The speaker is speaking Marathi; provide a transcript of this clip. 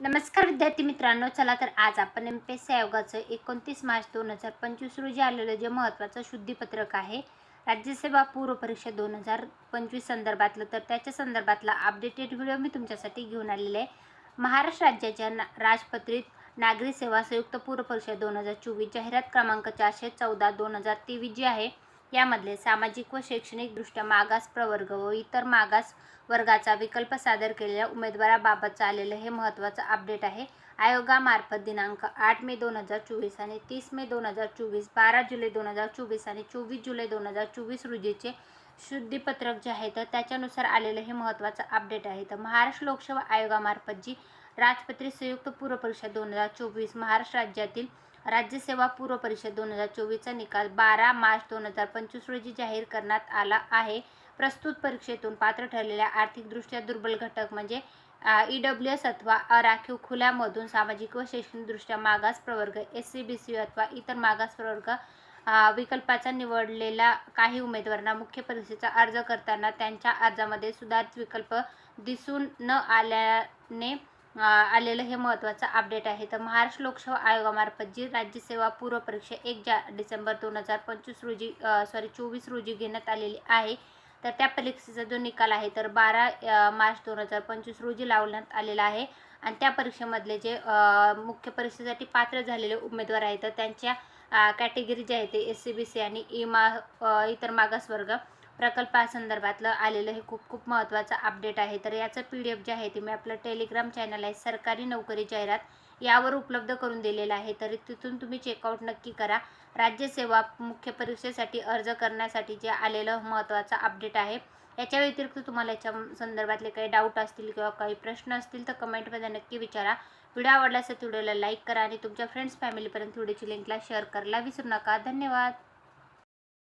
नमस्कार विद्यार्थी मित्रांनो चला तर आज आपण एम पी एस सी आयोगाचं एकोणतीस मार्च दोन हजार पंचवीस रोजी आलेलं जे महत्त्वाचं शुद्धीपत्रक आहे राज्यसेवा पूर्व परीक्षा दोन हजार पंचवीस संदर्भातलं तर त्याच्या संदर्भातला अपडेटेड व्हिडिओ मी तुमच्यासाठी घेऊन आलेले आहे. महाराष्ट्र राज्याच्या ना राजपत्रित नागरी सेवा संयुक्त पूर्व परीक्षा दोन हजार चोवीस जाहिरात क्रमांक चारशे चौदा दोन हजार तेवीस जी आहे यामधले सामाजिक व शैक्षणिकदृष्ट्या मागास प्रवर्ग व इतर मागास वर्गाचा विकल्प सादर केलेल्या उमेदवाराबाबतचं आलेलं हे महत्त्वाचं अपडेट आहे. आयोगामार्फत दिनांक आठ मे दोन हजार चोवीस आणि तीस मे दोन हजार चोवीस बारा जुलै दोन हजार चोवीस आणि चोवीस जुलै दोन हजार चोवीस रोजीचे शुद्धीपत्रक जे आहे तर त्याच्यानुसार आलेलं हे महत्त्वाचं अपडेट आहे. तर महाराष्ट्र लोकसेवा आयोगामार्फत जी राजपत्रित संयुक्त पूर्व परीक्षा दोन हजार चोवीस महाराष्ट्र राज्यातील राज्यसेवा पूर्व परिषद दोन हजार चोवीसचा निकाल बारा मार्च दोन हजार पंचवीस रोजी जाहीर करण्यात आला आहे. प्रस्तुत परीक्षेतून पात्र ठरलेल्या आर्थिकदृष्ट्या दुर्बल घटक म्हणजे ई डब्ल्यू एस अथवा अराखीव खुल्यामधून सामाजिक व शैक्षणिकदृष्ट्या मागास प्रवर्ग एस सी बी सी अथवा इतर मागास प्रवर्ग विकल्पाचा निवडलेला काही उमेदवारांना मुख्य परीक्षेचा अर्ज करताना त्यांच्या अर्जामध्ये सुधारित विकल्प दिसून न आल्याने आलेलं हे महत्त्वाचं अपडेट आहे. तर महाराष्ट्र लोकसेवा आयोगामार्फत जी राज्यसेवा पूर्व परीक्षा एक जा डिसेंबर दोन हजार पंचवीस रोजी सॉरी चोवीस रोजी घेण्यात आलेली आहे तर त्या परीक्षेचा जो निकाल आहे तर बारा मार्च दोन हजार पंचवीस रोजी लावण्यात आलेला आहे. आणि त्या परीक्षेमधले जे मुख्य परीक्षेसाठी पात्र झालेले उमेदवार आहेत तर त्यांच्या कॅटेगरी जे आहे ते एस सी बी सी आणि e इमा इतर मागासवर्ग प्रकल्पासंदर्भातलं आलेलं हे खूप खूप महत्त्वाचं अपडेट आहे. तर याचं पी डी एफ जे आहे ते मी आपलं टेलिग्राम चॅनल आहे सरकारी नोकरी जाहिरात यावर उपलब्ध करून दिलेलं आहे. तरी तिथून तुम्ही चेकआउट नक्की करा. राज्यसेवा मुख्य परीक्षेसाठी अर्ज करण्यासाठी जे आलेलं महत्त्वाचं अपडेट आहे याच्या व्यतिरिक्त तुम्हाला याच्या संदर्भातले काही डाऊट असतील किंवा काही प्रश्न असतील तर कमेंटमध्ये नक्की विचारा. व्हिडिओ आवडला असेल व्हिडिओला लाईक करा आणि तुमच्या फ्रेंड्स फॅमिलीपर्यंत व्हिडिओची लिंकला शेअर करायला विसरू नका. धन्यवाद!